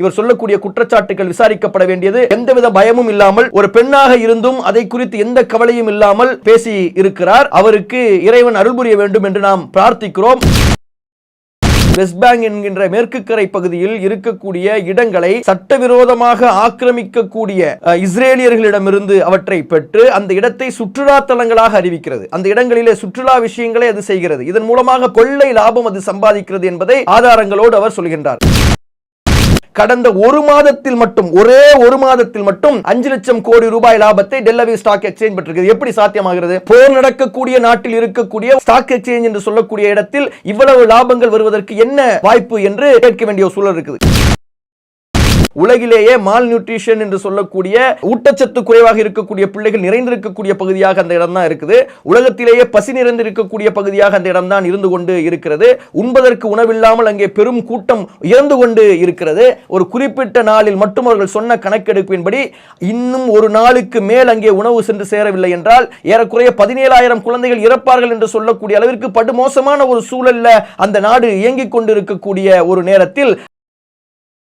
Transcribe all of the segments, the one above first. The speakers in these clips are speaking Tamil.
இவர் சொல்லக்கூடிய குற்றச்சாட்டுகள் விசாரிக்கப்பட வேண்டியது. எந்தவித பயமும் இல்லாமல் ஒரு பெண்ணாக இருந்தும் அதை குறித்து எந்த கவலையும் இல்லாமல் பேசி இருக்கிறார். அவருக்கு இறைவன் அருள் புரிய வேண்டும் என்று நாம் பிரார்த்திக்கிறோம். வெஸ்ட் பேங்க் என்கின்ற மேற்கு கரை பகுதியில் இருக்கக்கூடிய இடங்களை சட்டவிரோதமாக ஆக்கிரமிக்கக்கூடிய அஹ், இஸ்ரேலியர்களிடமிருந்து அவற்றை பெற்று அந்த இடத்தை சுற்றுலா தலங்களாக அறிவிக்கிறது. அந்த இடங்களிலே சுற்றுலா விஷயங்களை அது செய்கிறது. இதன் மூலமாக கொள்ளை லாபம் அது சம்பாதிக்கிறது என்பதை ஆதாரங்களோடு அவர் சொல்கின்றார். கடந்த ஒரு மாதத்தில் மட்டும் ஒரே ஒரு மாதத்தில் மட்டும் அஞ்சு லட்சம் கோடி ரூபாய் லாபத்தை டெல்லவி ஸ்டாக் எக்ஸ்சேஞ்ச் பெற்றிருக்கிறது எப்படி சாத்தியமாகிறது? போர் நடக்கக்கூடிய நாட்டில் இருக்கக்கூடிய ஸ்டாக் எக்ஸ்சேஞ்ச் என்று சொல்லக்கூடிய இடத்தில் இவ்வளவு லாபங்கள் வருவதற்கு என்ன வாய்ப்பு என்று கேட்க வேண்டிய ஒரு சூழல் இருக்குது. உலகிலேயே மால் நியூட்ரிஷன் என்று சொல்லக்கூடிய ஊட்டச்சத்து குறைவாக இருக்கக்கூடிய பிள்ளைகள் நிறைந்திருக்கக்கூடிய பகுதியாக அந்த இடம் தான் இருக்குது. உலகத்திலேயே பசி நிறைந்து இருக்கக்கூடிய பகுதியாக அந்த இடம் தான் இருந்து கொண்டு இருக்கிறது. உண்பதற்கு உணவில்லாமல் அங்கே பெரும் கூட்டம் இறந்து கொண்டு இருக்கிறது. ஒரு குறிப்பிட்ட நாளில் மட்டும் அவர்கள் சொன்ன கணக்கெடுப்பின்படி இன்னும் ஒரு நாளுக்கு மேல் அங்கே உணவு சென்று சேரவில்லை என்றால் ஏறக்குறைய பதினேழாயிரம் குழந்தைகள் இறப்பார்கள் என்று சொல்லக்கூடிய அளவிற்கு படுமோசமான ஒரு சூழல்ல அந்த நாடு இயங்கிக் கொண்டிருக்கக்கூடிய ஒரு நேரத்தில்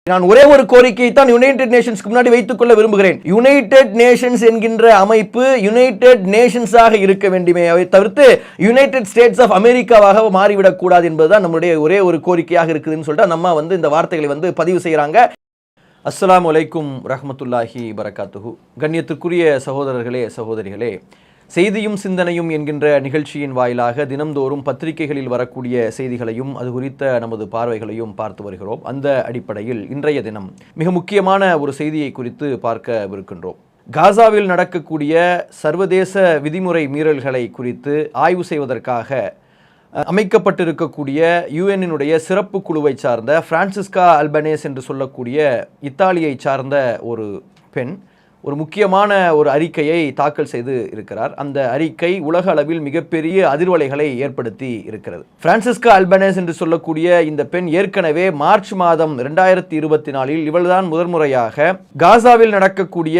நான் ஒரே ஒரு கோரிக்கையை தான் யுனைடெட் நேஷன்ஸ்க்கு முன்னாடி வைத்துக் கொள்ள விரும்புகிறேன். யுனைடெட் நேஷன்ஸ் என்கின்ற அமைப்பு யுனைடெட் நேஷன்ஸாக இருக்க வேண்டுமே. அவை தவிர்த்து யுனைடெட் ஸ்டேட்ஸ் ஆஃப் அமெரிக்காவாக மாறிவிடக் கூடாது என்பதுதான் நம்முடைய ஒரே ஒரு கோரிக்கையாக இருக்குதுன்னு சொல்லிட்டு நம்ம வந்து இந்த வார்த்தைகளை வந்து பதிவு செய்கிறாங்க அஸ்லாம் அலைக்கும் ரஹமத்துல்லாஹி பரகாத்துகு கண்ணியத்துக்குரிய சகோதரர்களே சகோதரிகளே செய்தியும் சிந்தனையும் என்கின்ற நிகழ்ச்சியின் வாயிலாக தினம்தோறும் பத்திரிகைகளில் வரக்கூடிய செய்திகளையும் அது குறித்த நமது பார்வைகளையும் பார்த்து வருகிறோம். அந்த அடிப்படையில் இன்றைய தினம் மிக முக்கியமான ஒரு செய்தியை குறித்து பார்க்கவிருக்கின்றோம். காசாவில் நடக்கக்கூடிய சர்வதேச விதிமுறை மீறல்களை குறித்து ஆய்வு செய்வதற்காக அமைக்கப்பட்டிருக்கக்கூடிய யுஎன்னுடைய சிறப்பு குழுவை சார்ந்த பிரான்சிஸ்கா அல்பனேஸ் என்று சொல்லக்கூடிய இத்தாலியை சார்ந்த ஒரு பெண் ஒரு முக்கியமான ஒரு அறிக்கையை தாக்கல் செய்து இருக்கிறார். அந்த அறிக்கை உலக அளவில் மிகப்பெரிய அதிர்வலைகளை ஏற்படுத்தி இருக்கிறது. பிரான்சிஸ்கா அல்பனேஸ் என்று சொல்லக்கூடிய இந்த பெண் ஏற்கனவே மார்ச் மாதம் இரண்டாயிரத்தி இருபத்தி நாலில் இவள்தான் முதன்முறையாக காசாவில் நடக்கக்கூடிய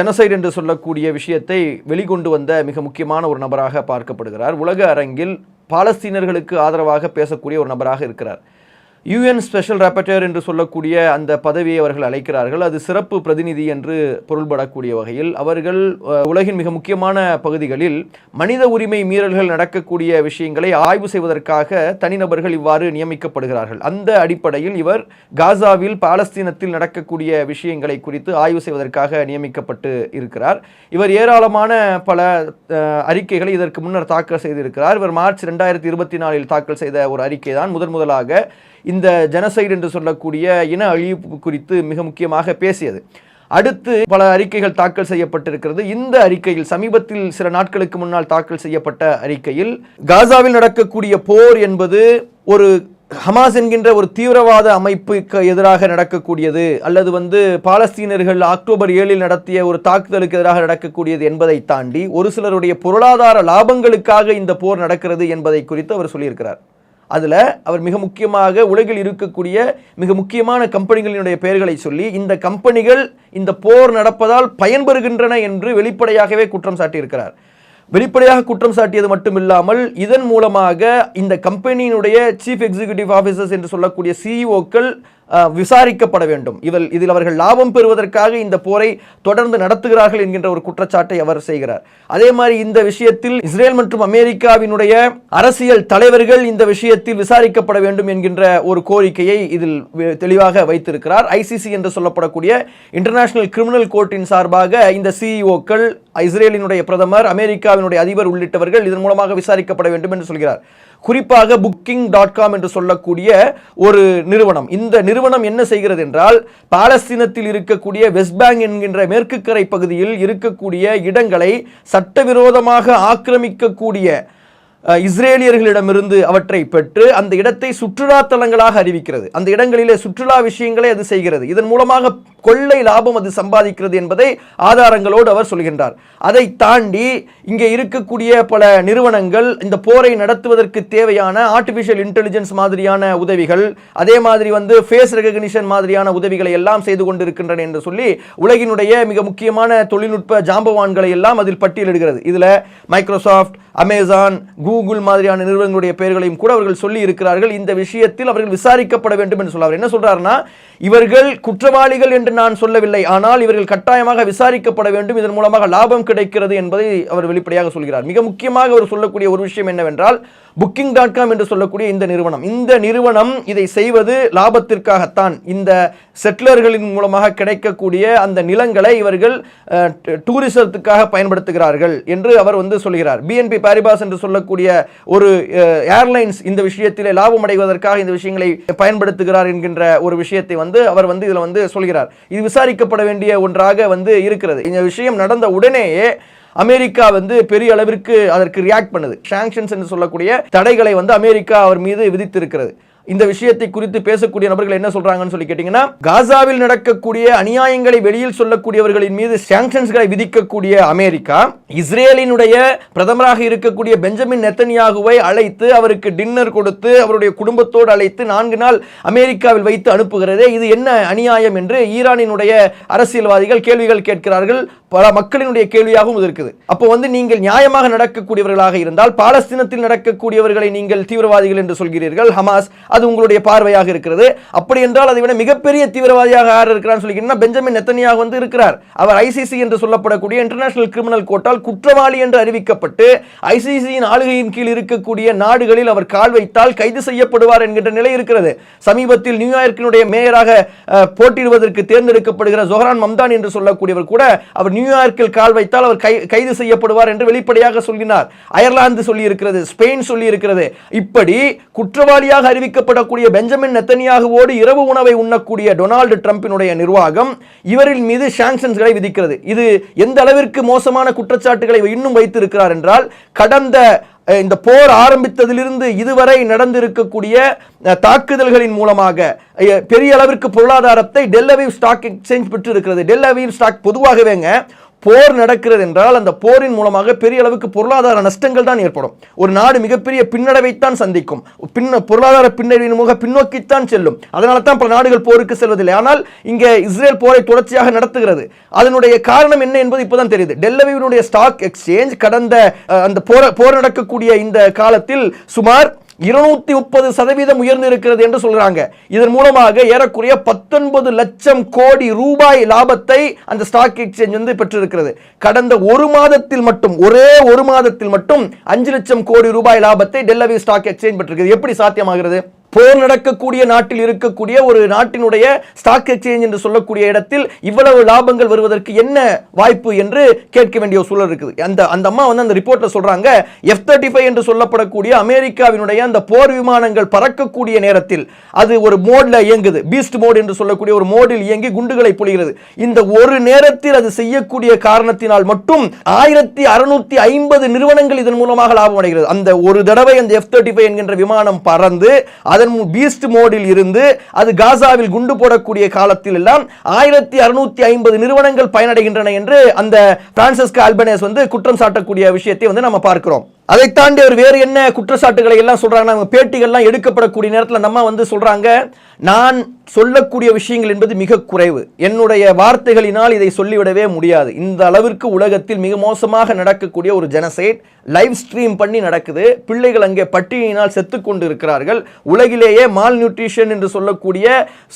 ஜனசைட் என்று சொல்லக்கூடிய விஷயத்தை வெளிக்கொண்டு வந்த மிக முக்கியமான ஒரு நபராக பார்க்கப்படுகிறார். உலக அரங்கில் பாலஸ்தீனர்களுக்கு ஆதரவாக பேசக்கூடிய ஒரு நபராக இருக்கிறார். யுஎன் ஸ்பெஷல் ரெப்பர்டர் என்று சொல்லக்கூடிய அந்த பதவியை அவர்கள் அழைக்கிறார்கள். அது சிறப்பு பிரதிநிதி என்று பொருள்படக்கூடிய வகையில் அவர்கள் உலகின் மிக முக்கியமான பகுதிகளில் மனித உரிமை மீறல்கள் நடக்கக்கூடிய விஷயங்களை ஆய்வு செய்வதற்காக தனிநபர்கள் இவ்வாறு நியமிக்கப்படுகிறார்கள். அந்த அடிப்படையில் இவர் காசாவில் பாலஸ்தீனத்தில் நடக்கக்கூடிய விஷயங்களை குறித்து ஆய்வு செய்வதற்காக நியமிக்கப்பட்டு இருக்கிறார். இவர் ஏராளமான பல அறிக்கைகளை இதற்கு முன்னர் தாக்கல் செய்திருக்கிறார். இவர் மார்ச் ரெண்டாயிரத்தி இருபத்தி நாலில் தாக்கல் செய்த ஒரு அறிக்கை தான் முதன் முதலாக இந்த ஜனசைடு என்று சொல்லக்கூடிய இன அழிப்பு குறித்து மிக முக்கியமாக பேசியது. அடுத்து பல அறிக்கைகள் தாக்கல் செய்யப்பட்டிருக்கிறது. இந்த அறிக்கையில் சமீபத்தில் சில நாட்களுக்கு முன்னால் தாக்கல் செய்யப்பட்ட அறிக்கையில் காசாவில் நடக்கக்கூடிய போர் என்பது ஒரு ஹமாஸ் என்கின்ற ஒரு தீவிரவாத அமைப்புக்கு எதிராக நடக்கக்கூடியது அல்லது வந்து பாலஸ்தீனர்கள் அக்டோபர் ஏழில் நடத்திய ஒரு தாக்குதலுக்கு எதிராக நடக்கக்கூடியது என்பதை தாண்டி ஒரு சிலருடைய பொருளாதார லாபங்களுக்காக இந்த போர் நடக்கிறது என்பதை குறித்து அவர் சொல்லியிருக்கிறார். அதில் அவர் மிக முக்கியமாக உலகில் இருக்கக்கூடிய மிக முக்கியமான கம்பெனிகளினுடைய பெயர்களை சொல்லி இந்த கம்பெனிகள் இந்த போர் நடப்பதால் பயன்பெறுகின்றன என்று வெளிப்படையாகவே குற்றம் சாட்டியிருக்கிறார். வெளிப்படையாக குற்றம் சாட்டியது மட்டுமில்லாமல் இதன் மூலமாக இந்த கம்பெனியினுடைய சீஃப் எக்ஸிகியூட்டிவ் ஆஃபீஸர்ஸ் என்று சொல்லக்கூடிய சிஇஓக்கள் விசாரிக்கப்பட வேண்டும். இதில் இதில் அவர்கள் லாபம் பெறுவதற்காக இந்த போரை தொடர்ந்து நடத்துகிறார்கள் என்கின்ற ஒரு குற்றச்சாட்டை அவர் செய்கிறார். அதே மாதிரி இந்த விஷயத்தில் இஸ்ரேல் மற்றும் அமெரிக்காவினுடைய அரசியல் தலைவர்கள் இந்த விஷயத்தில் விசாரிக்கப்பட வேண்டும் என்கின்ற ஒரு கோரிக்கையை இதில் தெளிவாக வைத்திருக்கிறார். ஐசிசி என்று சொல்லப்படக்கூடிய இன்டர்நேஷனல் கிரிமினல் கோர்ட்டின் சார்பாக இந்த சிஇஓக்கள் இஸ்ரேலினுடைய பிரதமர் அமெரிக்காவினுடைய அதிபர் உள்ளிட்டவர்கள் இதன் மூலமாக விசாரிக்கப்பட வேண்டும் என்று சொல்கிறார். குறிப்பாக புக்கிங் டாட் காம் என்று சொல்லக்கூடிய ஒரு நிறுவனம். இந்த நிறுவனம் என்ன செய்கிறது என்றால் பாலஸ்தீனத்தில் இருக்கக்கூடிய வெஸ்ட் பேங்க் என்கின்ற மேற்கு கரை பகுதியில் இருக்கக்கூடிய இடங்களை சட்டவிரோதமாக ஆக்கிரமிக்கக்கூடிய இஸ்ரேலியர்களிடமிருந்து அவற்றை பெற்று அந்த இடத்தை சுற்றுலா தலங்களாக அறிவிக்கிறது. அந்த இடங்களிலே சுற்றுலா விஷயங்களை அது செய்கிறது. இதன் மூலமாக கொள்ளை லாபம் அது சம்பாதிக்கிறது என்பதை ஆதாரங்களோடு அவர் சொல்கின்றார். அதை தாண்டி இங்கே இருக்கக்கூடிய பல நிறுவனங்கள் இந்த போரை நடத்துவதற்கு தேவையான ஆர்டிஃபிஷியல் இன்டெலிஜென்ஸ் மாதிரியான உதவிகள் அதே மாதிரி வந்து ஃபேஸ் ரெகக்னிஷன் மாதிரியான உதவிகளை எல்லாம் செய்து கொண்டிருக்கின்றன என்று சொல்லி உலகினுடைய மிக முக்கியமான தொழில்நுட்ப ஜாம்பவான்களை எல்லாம் அதில் பட்டியலிடுகிறது. இதில் மைக்ரோசாஃப்ட் அமேசான் கூகுள் மாதிரியான நிறுவனங்களுடைய பெயர்களையும் கூட அவர்கள் சொல்லி இருக்கிறார்கள் இந்த விஷயத்தில் அவர்கள் விசாரிக்கப்பட வேண்டும் என்று சொல்ல அவர் என்ன சொல்றாருன்னா இவர்கள் குற்றவாளிகள் என்று நான் சொல்லவில்லை ஆனால் இவர்கள் கட்டாயமாக விசாரிக்கப்பட வேண்டும் இதன் மூலமாக லாபம் கிடைக்கிறது என்பதை அவர் வெளிப்படையாக சொல்கிறார். மிக முக்கியமாக அவர் சொல்லக்கூடிய ஒரு விஷயம் என்னவென்றால் புக்கிங் டாட் காம் என்று சொல்லக்கூடிய இந்த நிறுவனம். இந்த நிறுவனம் இதை செய்வது லாபத்திற்காகத்தான். இந்த செட்டிலர்களின் மூலமாக கிடைக்கக்கூடிய அந்த நிலங்களை இவர்கள் டூரிசத்துக்காக பயன்படுத்துகிறார்கள் என்று அவர் வந்து சொல்கிறார். பிஎன்பி பாரிபாஸ் என்று சொல்லக்கூடிய ஒரு ஏர்லைன்ஸ் இந்த விஷயத்திலே லாபம் அடைவதற்காக இந்த விஷயங்களை பயன்படுத்துகிறார் என்கின்ற ஒரு விஷயத்தை வந்து அவர் வந்து இதில் வந்து சொல்கிறார். இது விசாரிக்கப்பட வேண்டிய ஒன்றாக வந்து இருக்கிறது. இந்த விஷயம் நடந்த உடனேயே அமெரிக்கா வந்து பெரிய அளவிற்கு அதற்கு ரியாக்ட் பண்ணுது. சாங்ஷன்ஸ் என்று சொல்லக்கூடிய தடைகளை வந்து அமெரிக்கா அவர் மீது விதித்திருக்கிறது. இந்த விஷயத்தை குறித்து பேசக்கூடிய நபர்கள் என்ன சொல்றாங்கன்னு சொல்லி கேட்டீங்கன்னா காசாவில் நடக்கக்கூடிய அநியாயங்களை வெளியில் சொல்லக்கூடியவர்களின் மீது சாங்ஷன்ஸ்களை விதிக்கக்கூடிய அமெரிக்கா இஸ்ரேலினுடைய பிரதமராக இருக்கக்கூடிய பெஞ்சமின் நெத்தன்யாகுவை அழைத்து அவருக்கு டின்னர் கொடுத்து அவருடைய குடும்பத்தோடு அழைத்து நான்கு நாள் அமெரிக்காவில் வைத்து அனுப்புகிறதே இது என்ன அநியாயம் என்று ஈரானினுடைய அரசியல்வாதிகள் கேள்விகள் கேட்கிறார்கள். பல மக்களினுடைய கேள்வியாகவும் இது இருக்குது. அப்போ வந்து நீங்கள் நியாயமாக நடக்கக்கூடியவர்களாக இருந்தால் பாலஸ்தீனத்தில் நடக்கக்கூடியவர்களை நீங்கள் தீவிரவாதிகள் என்று சொல்கிறீர்கள். ஹமாஸ் அது உங்களுடைய பார்வையாக இருக்கிறது. அப்படி என்றால் அதை விட மிகப்பெரிய தீவிரவாதியாக யார் இருக்கிறான்னு சொல்லிக்கிட்டீங்கன்னா பெஞ்சமின் நெத்தனியாக வந்து இருக்கிறார். அவர் ஐசிசி என்று சொல்லப்படக்கூடிய இன்டர்நேஷனல் கிரிமினல் கோர்ட்டால் குற்றவாளி என்று அறிவிக்கப்பட்டு ஐசிசியின் ஆளுகையின் கீழ் இருக்கக்கூடிய நாடுகளில் அவர் கால் வைத்தால் கைது செய்யப்படுவார் என்கின்ற நிலை இருக்கிறது. சமீபத்தில் நியூயார்க்கினுடைய மேயராக போட்டிடுவதற்கு போட்டியிடுவதற்கு தேர்ந்தெடுக்கப்படுகிற ஜொஹரான் மம்தான் என்று சொல்லக்கூடியவர் கூட அவர் நியூயார்க்கில் கால் வைத்தால் அவர் கைது செய்யப்படுவார் என்று வெளிப்படையாக சொல்கிறார். அயர்லாந்து சொல்லி இருக்கிறது ஸ்பெயின் சொல்லி இருக்கிறது இப்படி குற்றவாளியாக அறிவிக்க அழைக்கப்படக்கூடிய பெஞ்சமின் நெத்தனியாகுவோடு இரவு உணவை உண்ணக்கூடிய டொனால்டு ட்ரம்பினுடைய நிர்வாகம் இவரின் மீது சாங்ஷன்ஸ்களை விதிக்கிறது. இது எந்த அளவிற்கு மோசமான குற்றச்சாட்டுகளை இன்னும் வைத்திருக்கிறார் என்றால் கடந்த இந்த போர் ஆரம்பித்ததிலிருந்து இதுவரை நடந்திருக்கக்கூடிய தாக்குதல்களின் மூலமாக பெரிய அளவிற்கு பொருளாதாரத்தை டெல்லவீவ் ஸ்டாக் எக்ஸ்சேஞ்ச் பெற்று இருக்கிறது டெல்லவீவ் ஸ்டாக் பொதுவாகவேங்க போர் நடக்கிறது என்றால் அந்த போரின் மூலமாக பெரிய அளவுக்கு பொருளாதார நஷ்டங்கள் தான் ஏற்படும். ஒரு நாடு மிகப்பெரிய பின்னடைவைத்தான் சந்திக்கும். பின்ன பொருளாதார பின்னடைவின் மூலம் பின்னோக்கித்தான் செல்லும். அதனால தான் பல நாடுகள் போருக்கு செல்வதில்லை. ஆனால் இங்கே இஸ்ரேல் போரை தொடர்ச்சியாக நடத்துகிறது. அதனுடைய காரணம் என்ன என்பது இப்போதான் தெரியுது. டெல்லவியினுடைய ஸ்டாக் எக்ஸ்சேஞ்ச் கடந்த அந்த போர் போர் நடக்கக்கூடிய இந்த காலத்தில் சுமார் இருநூத்தி முப்பது சதவீதம் உயர்ந்து இருக்கிறது என்று சொல்றாங்க. இதன் மூலமாக ஏறக்குறைய பத்தொன்பது லட்சம் கோடி ரூபாய் லாபத்தை அந்த ஸ்டாக் எக்ஸ்சேஞ்ச் வந்து பெற்றிருக்கிறது. கடந்த ஒரு மாதத்தில் மட்டும் ஒரே ஒரு மாதத்தில் மட்டும் அஞ்சு லட்சம் கோடி ரூபாய் லாபத்தை டெல்லவி ஸ்டாக் எக்ஸ்சேஞ்ச் பெற்றிருக்கிறது. எப்படி சாத்தியமாகிறது? போர் நடக்கக்கூடிய நாட்டில் இருக்கக்கூடிய ஒரு நாட்டினுடைய ஸ்டாக் எக்ஸ்சேஞ்ச் என்று சொல்லக்கூடிய இடத்தில் இவ்வளவு லாபங்கள் வருவதற்கு என்ன வாய்ப்பு என்று கேட்க வேண்டிய ஒரு சூழல் இருக்குது. அந்த அந்த அம்மா வந்து அந்த ரிப்போர்ட்டில் சொல்றாங்க எஃப் தேர்ட்டி ஃபைவ் என்று சொல்லப்படக்கூடிய அமெரிக்காவினுடைய அந்த போர் விமானங்கள் பறக்கக்கூடிய நேரத்தில் அது ஒரு மோட்ல இயங்குது. பீஸ்ட் மோட் என்று சொல்லக்கூடிய ஒரு மோடில் இயங்கி குண்டுகளை பொழிகிறது. இந்த ஒரு நேரத்தில் அது செய்யக்கூடிய காரணத்தினால் மட்டும் ஆயிரத்தி அறுநூத்தி ஐம்பது நிறுவனங்கள் இதன் மூலமாக லாபம் அடைகிறது. அந்த ஒரு தடவை அந்த எஃப் தேர்ட்டி ஃபைவ் என்கின்ற விமானம் பறந்து அதன் பீஸ்ட் மோடில் இருந்து அது காசாவில் குண்டு போடக்கூடிய காலத்தில் எல்லாம் ஆயிரத்தி அறுநூத்தி ஐம்பது நிறுவனங்கள் பயனடைகின்றன என்று அந்த பிரான்சிஸ்கோ அல்பனேஸ் வந்து குற்றம் சாட்டக்கூடிய விஷயத்தை வந்து நம்ம பார்க்கிறோம். அதை தாண்டி அவர் வேறு என்ன குற்றச்சாட்டுகளை எல்லாம் சொல்றாங்கன்னா அவங்க பேட்டிகள்லாம் எடுக்கப்படக்கூடிய நேரத்தில் நம்ம வந்து சொல்றாங்க நான் சொல்லக்கூடிய விஷயங்கள் என்பது மிக குறைவு. என்னுடைய வார்த்தைகளினால் இதை சொல்லிவிடவே முடியாது. இந்த அளவிற்கு உலகத்தில் மிக மோசமாக நடக்கக்கூடிய ஒரு ஜெனசைட் லைவ் ஸ்ட்ரீம் பண்ணி நடக்குது. பிள்ளைகள் அங்கே பட்டியினால் செத்து கொண்டு இருக்கிறார்கள் உலகிலேயே மால் நியூட்ரிஷன் என்று சொல்லக்கூடிய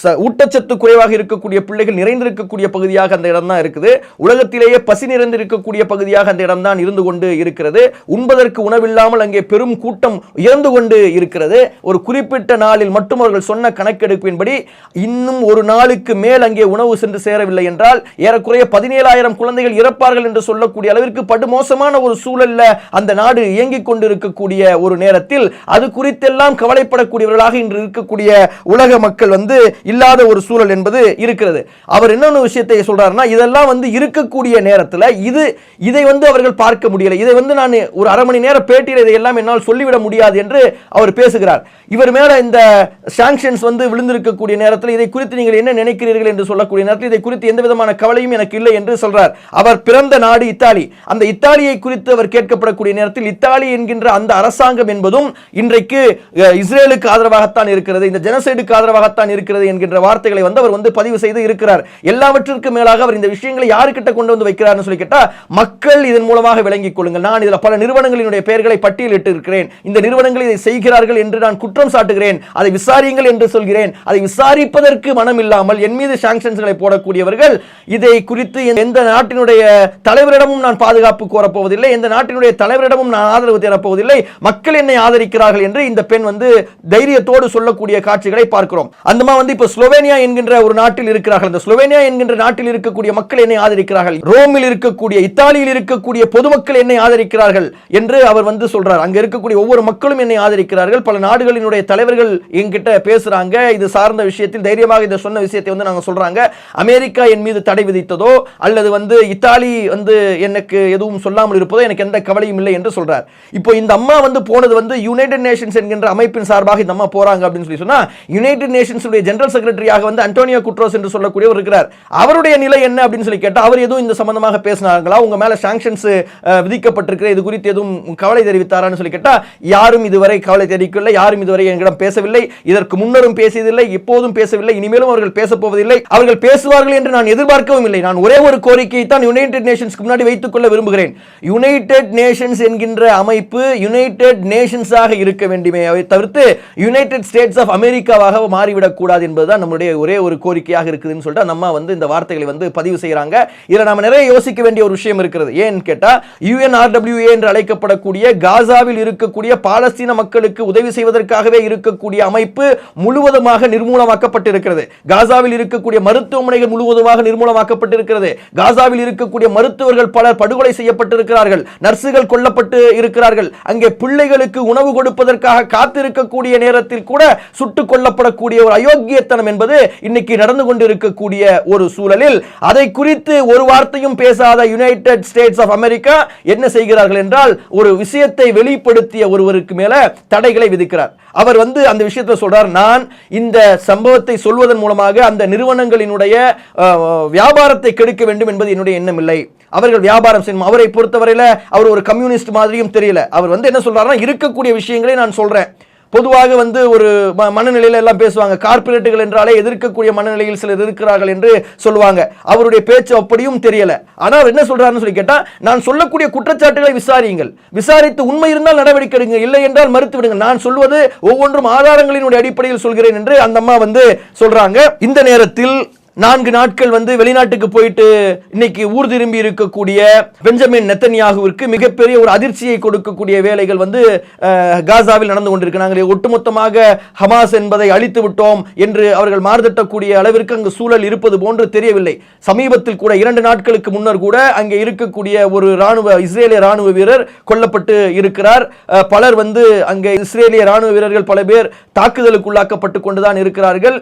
ச- ஊட்டச்சத்து குறைவாக இருக்கக்கூடிய பிள்ளைகள் நிறைந்திருக்கக்கூடிய பகுதியாக அந்த இடம் தான் இருக்குது. உலகத்திலேயே பசி நிறைந்திருக்கக்கூடிய பகுதியாக அந்த இடம் தான் இருந்து கொண்டு இருக்கிறது. உண்பதற்கு உணவில்லாமல் அங்கே பெரும் கூட்டம் உயர்ந்து கொண்டு இருக்கிறது. ஒரு குறிப்பிட்ட நாளில் மட்டும் அவர்கள் சொன்ன கணக்கெடுப்பின்படி இன்னும் ஒரு நாளுக்கு மேல் அங்கே உணவு சென்று சேரவில்லை என்றால் ஏறக்குறைய பதினேழாயிரம் குழந்தைகள் இறப்பார்கள் என்று சொல்லக்கூடிய அளவிற்கு படுமோசமான ஒரு சூழல்ல அந்த நாடு இயங்கிக் கொண்டிருக்கக்கூடிய ஒரு நேரத்தில் அது குறித்தெல்லாம் கவலைப்படக்கூடியவர்களாக இன்று இருக்கக்கூடிய உலக மக்கள் வந்து இல்லாத ஒரு சூழல் என்பது இருக்கிறது. அவர் இன்னொன்று விஷயத்தை சொல்றாருன்னா இதெல்லாம் வந்து இருக்கக்கூடிய நேரத்தில் இது இதை வந்து அவர்கள் பார்க்க முடியல. இதை வந்து நான் ஒரு அரை மணி நேரம் நேர பேட்டியில் இதையெல்லாம் என்னால் சொல்லிவிட முடியாது என்று அவர் பேசுகிறார். இவர் மேல இந்த சாங்ஷன்ஸ் வந்து விழுந்திருக்கக்கூடிய நேரத்தில் இதை குறித்து நீங்கள் என்ன நினைக்கிறீர்கள் என்று சொல்லக்கூடிய நேரத்தில் இதை குறித்து எந்த விதமான கவலையும் எனக்கு இல்லை என்று சொல்றார். அவர் பிறந்த நாடு இத்தாலி. அந்த இத்தாலியை குறித்து அவர் கேட்கப்படக்கூடிய இருக்கக்கூடிய நேரத்தில் இத்தாலி என்கின்ற அந்த அரசாங்கம் என்பதும் இன்றைக்கு இஸ்ரேலுக்கு ஆதரவாகத்தான் இருக்கிறது இந்த ஜெனசைடுக்கு ஆதரவாகத்தான் இருக்கிறது என்கின்ற வார்த்தைகளை வந்து அவர் வந்து பதிவு செய்து இருக்கிறார். எல்லாவற்றிற்கும் மேலாக அவர் இந்த விஷயங்களை யாருக்கிட்ட கொண்டு வந்து வைக்கிறார்னு சொல்லி கேட்டால் மக்கள் இதன் மூலமாக விளங்கிக் கொள்ளுங்கள். நான் இதில் பல நிறுவனங்களினுடைய பெயர்களை பட்டியலிட்டு இருக்கிறேன் இந்த நிறுவனங்கள் இதை செய்கிறார்கள் என்று நான் குற்றம் சாட்டுகிறேன். அதை விசாரியுங்கள் என்று சொல்கிறேன். அதை விசாரிப்பதற்கு மனம் இல்லாமல் என் மீது சாங்ஷன்ஸ்களை போடக்கூடியவர்கள் இதை குறித்து எந்த நாட்டினுடைய தலைவரிடமும் நான் பாதுகாப்பு கோரப்போவதில்லை. எந்த நாட்டினுடைய தலைவர் எவரிடமும் நான் ஆதரவு தேடப்போவதில்லை. மக்கள் என்னை ஆதரிக்கிறார்கள் என்று இந்த பெண் வந்து தைரியத்தோடு சொல்லக்கூடிய காட்சிகளை பார்க்கிறோம். அந்தமா வந்து இப்ப ஸ்லோவேனியா என்கின்ற ஒரு நாட்டில் இருக்கிறார்கள். அந்த ஸ்லோவேனியா என்கின்ற நாட்டில் இருக்கக்கூடிய மக்கள் என்னை ஆதரிக்கிறார்கள். ரோமில் இருக்கக்கூடிய இத்தாலியில் இருக்கக்கூடிய பொதுமக்கள் என்னை ஆதரிக்கிறார்கள் என்று அவர் வந்து சொல்றார். அங்க இருக்கக்கூடிய ஒவ்வொரு மக்களும் என்னை ஆதரிக்கிறார்கள். பல நாடுகளினுடைய தலைவர்கள் என்கிட்ட பேசுறாங்க. இது சார்ந்த விஷயத்தில் தைரியமாக இதை சொன்ன விஷயத்தை வந்து நாங்க சொல்றாங்க. அமெரிக்கா என் மீது தடை விதித்ததோ அல்லது வந்து இத்தாலி வந்து எனக்கு எதுவும் சொல்லாமல் இருப்பதோ எனக்கு எந்த கவலையும் இல்லை என்று சொல்றார். இப்போ இந்த அம்மா வந்து போனது வந்து யுனைடெட் நேஷன்ஸ் என்கின்ற அமைப்பின் சார்பாக இந்த அம்மா போறாங்க அப்படின்னு சொல்லி சொன்னா யுனைடெட் நேஷன்ஸுடைய ஜெனரல் செக்ரட்டரியாக வந்து அண்டோனியோ குட்ரோஸ் என்று சொல்லக்கூடியவர் இருக்கிறார். அவருடைய நிலை என்ன அப்படின்னு சொல்லி கேட்டால் அவர் எதுவும் இந்த சம்பந்தமாக பேசினாங்களா உங்க மேல சாங்ஷன்ஸ் விதிக்கப்பட்டிருக்கிற இது குறித்து எதுவும் கவலை தெரிவித்தாரான்னு சொல்லி கேட்டால் யாரும் இதுவரை கவலை தெரிவிக்கவில்லை யாரும் இதுவரை எங்களிடம் பேசவில்லை இதற்கு முன்னரும் பேசியதில்லை இப்போதும் பேசவில்லை இனிமேலும் அவர்கள் பேசப் போவதில்லை. அவர்கள் பேசுவார்கள் என்று நான் எதிர்பார்க்கவும் இல்லை. நான் ஒரே ஒரு கோரிக்கையை தான் யுனைடெட் நேஷன்ஸ்க்கு முன்னாடி வைத்துக் கொள்ள விரும்புகிறேன். யுனைடெட் நேஷன் நேஷன்ஸ் என்கின்ற அமைப்பு யுனைடெட் நேஷன்ஸாக இருக்க வேண்டுமே. அவை தவிர்த்து யுனைடெட் ஸ்டேட்ஸ் ஆஃப் அமெரிக்காவாக மாறிவிடக்கூடாது என்பதுதான் நம்முடைய ஒரே ஒரு கோரிக்கையாக இருக்குதுன்னு சொல்லிட்டு நம்ம வந்து இந்த வார்த்தைகளை வந்து பதிவு செய்கிறாங்க இதில் நாம நிறைய யோசிக்க வேண்டிய ஒரு விஷயம் இருக்கிறது. ஏன்னு கேட்டால் யுஎன்ஆர்டபிள்யூஏ என்று அழைக்கப்படக்கூடிய காசாவில் இருக்கக்கூடிய பாலஸ்தீன மக்களுக்கு உதவி செய்வதற்காகவே இருக்கக்கூடிய அமைப்பு முழுவதுமாக நிர்மூலமாக்கப்பட்டிருக்கிறது. காசாவில் இருக்கக்கூடிய மருத்துவமனைகள் முழுவதுமாக நிர்மூலமாக்கப்பட்டிருக்கிறது. காசாவில் இருக்கக்கூடிய மருத்துவர்கள் பலர் படுகொலை செய்யப்பட்டிருக்கிறார்கள். நர்சுகள் கொல்லப்பட்டு இருக்கிறார்கள். அங்கே பிள்ளைகளுக்கு உணவு கொடுப்பதற்காக காத்திருக்கக்கூடிய நேரத்தில் கூட சுட்டுக் கொல்லப்படக்கூடிய ஒரு அயோக்கியத்தனம் என்பது இன்னைக்கு நடந்து கொண்டிருக்கக்கூடிய ஒரு சூழலில். அதை குறித்து ஒரு வார்த்தையும் பேசாத யுனைடெட் ஸ்டேட்ஸ் ஆஃப் அமெரிக்கா என்ன செய்கிறார்கள் என்றால் ஒரு விஷயத்தை வெளிப்படுத்திய ஒருவருக்கு மேல தடைகளை விதிக்கிறார். அவர் வந்து அந்த விஷயத்தை சொல்றார் நான் இந்த சம்பவத்தை சொல்வதன் மூலமாக அந்த நிறுவனங்களினுடைய வியாபாரத்தை கெடுக்க வேண்டும் என்பது என்னுடைய எண்ணம் இல்லை அவர்கள் வியாபாரம் செய்யணும். அவரை பொறுத்தவரையில் அவர் ஒரு கம்யூனிஸ்ட் மாதிரியும் தெரியல. அவர் வந்து என்ன சொல்கிறாருன்னா இருக்கக்கூடிய விஷயங்களை நான் சொல்கிறேன் பொதுவாக வந்து ஒரு ம- மனநிலையில எல்லாம் பேசுவாங்க. கார்ப்பரேட்டுகள் என்றாலே எதிர்க்கக்கூடிய மனநிலையில் சிலர் இருக்கிறார்கள் என்று சொல்லுவாங்க. அவருடைய பேச்சு அப்படியும் தெரியல. ஆனால் அவர் என்ன சொல்றாருன்னு சொல்லி கேட்டால் நான் சொல்லக்கூடிய குற்றச்சாட்டுகளை விசாரியுங்கள். விசாரித்து உண்மை இருந்தால் நடவடிக்கை எடுங்க இல்லை என்றால் மறுத்துவிடுங்க நான் சொல்வது ஒவ்வொன்றும் ஆதாரங்களினுடைய அடிப்படையில் சொல்கிறேன் என்று அந்த அம்மா வந்து சொல்றாங்க. இந்த நேரத்தில் நான்கு நாட்கள் வந்து வெளிநாட்டுக்கு போயிட்டு இன்னைக்கு ஊர் திரும்பி இருக்கக்கூடிய பெஞ்சமின் நெத்தன்யாகுவிற்கு மிகப்பெரிய ஒரு அதிர்ச்சியை கொடுக்கக்கூடிய வேலைகள் வந்து காசாவில் நடந்து கொண்டிருக்கு. நாங்கள் ஒட்டுமொத்தமாக ஹமாஸ் என்பதை அழித்து விட்டோம் என்று அவர்கள் மாறுதட்டக்கூடிய அளவிற்கு அங்கு சூழல் இருப்பது போன்று தெரியவில்லை. சமீபத்தில் கூட இரண்டு நாட்களுக்கு முன்னர் கூட அங்கே இருக்கக்கூடிய ஒரு ராணுவ இஸ்ரேலிய ராணுவ வீரர் கொல்லப்பட்டு இருக்கிறார். பலர் வந்து அங்கே இஸ்ரேலிய ராணுவ வீரர்கள் பல பேர் தாக்குதலுக்குள்ளாக்கப்பட்டு கொண்டுதான் இருக்கிறார்கள்.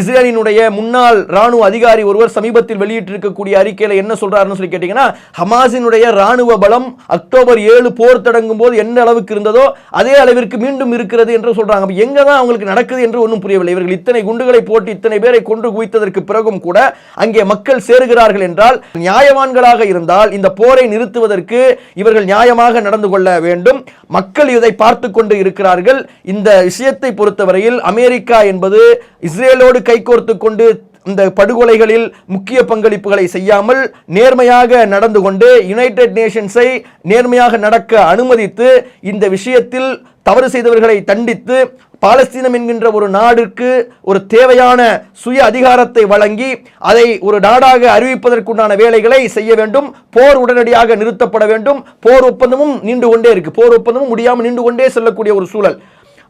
இஸ்ரேலினுடைய முன்னாள் ராணுவ அதிகாரி ஒருவர் சமீபத்தில் வெளியிட்டிருக்கக்கூடிய அறிக்கையில் என்ன சொல்றாருன்னு சொல்லி கேட்டீங்கன்னா ஹமாஸினுடைய ராணுவ பலம் அக்டோபர் ஏழு போர் தொடங்கும் போது எந்த அளவுக்கு இருந்ததோ அதே அளவிற்கு மீண்டும் இருக்கிறது என்று சொல்றாங்க. எங்க தான் அவங்களுக்கு நடக்குது என்று ஒன்றும் புரியவில்லை. இவர்கள் இத்தனை குண்டுகளை போட்டு இத்தனை பேரை கொன்று குவித்ததற்கு பிறகும் கூட அங்கே மக்கள் சேருகிறார்கள் என்றால் நியாயவான்களாக இருந்தால் இந்த போரை நிறுத்துவதற்கு இவர்கள் நியாயமாக நடந்து கொள்ள வேண்டும். மக்கள் இதை பார்த்து கொண்டு இருக்கிறார்கள். இந்த விஷயத்தை பொறுத்தவரையில் அமெரிக்கா என்பது இஸ்ரேலோடு கைகோர்த்து கொண்டு இந்த படுகொலைகளில் முக்கிய பங்களிப்புகளை செய்யாமல் நேர்மையாக நடந்து கொண்டு யுனைடெட் நேஷன்ஸை நேர்மையாக நடக்க அனுமதித்து இந்த விஷயத்தில் தவறு செய்தவர்களை தண்டித்து பாலஸ்தீனம் என்கின்ற ஒரு நாடுக்கு ஒரு தேவையான சுய அதிகாரத்தை வழங்கி அதை ஒரு நாடாக அறிவிப்பதற்குண்டான வேலைகளை செய்ய வேண்டும். போர் உடனடியாக நிறுத்தப்பட வேண்டும். போர் ஒப்பந்தமும் நீண்டு கொண்டே இருக்கு. போர் ஒப்பந்தமும் முடியாமல் நீண்டு கொண்டே செல்லக்கூடிய ஒரு சூழல்.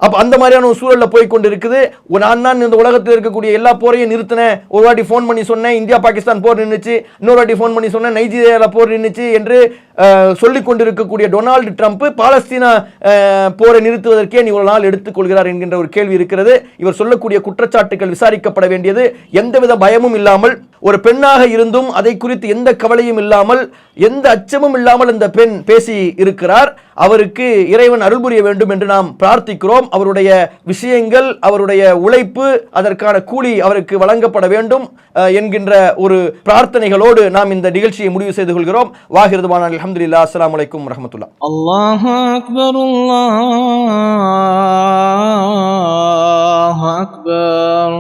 அப்போ அந்த மாதிரியான ஒரு சூழலில் போய் கொண்டு இருக்குது நான் தான் இந்த உலகத்தில் இருக்கக்கூடிய எல்லா போரையும் நிறுத்தினேன். ஒரு வாட்டி ஃபோன் பண்ணி சொன்னேன் இந்தியா பாகிஸ்தான் போர் நின்றுச்சு இன்னொரு வாட்டி ஃபோன் பண்ணி சொன்னேன் நைஜீரியாவில் போர் நின்றுச்சு என்று சொல்லிக் கொண்டிருக்கக்கூடிய டொனால்டு ட்ரம்ப் பாலஸ்தீனா போரை நிறுத்துவதற்கே நீ நாள் எடுத்துக்கொள்கிறார் என்கின்ற ஒரு கேள்வி இருக்கிறது. இவர் சொல்லக்கூடிய குற்றச்சாட்டுகள் விசாரிக்கப்பட வேண்டியது எந்தவித பயமும் இல்லாமல் ஒரு பெண்ணாக இருந்தும் அதை குறித்து எந்த கவலையும் இல்லாமல் எந்த அச்சமும் இல்லாமல் இந்த பெண் பேசி இருக்கிறார். அவருக்கு இறைவன் அருள் புரிய வேண்டும் என்று நாம் பிரார்த்திக்கிறோம். அவருடைய விஷயங்கள் அவருடைய உழைப்பு அதற்கான கூலி அவருக்கு வழங்கப்பட வேண்டும் என்கின்ற ஒரு பிரார்த்தனைகளோடு நாம் இந்த நிகழ்ச்சியை முடிவு செய்து கொள்கிறோம். வாகிருதுமான அலமதுல்லா அஸ்லாம் வலைக்கும் வரமத்துல்லா அல்லாஹ் அக்பர் அல்லாஹ் அக்பர்.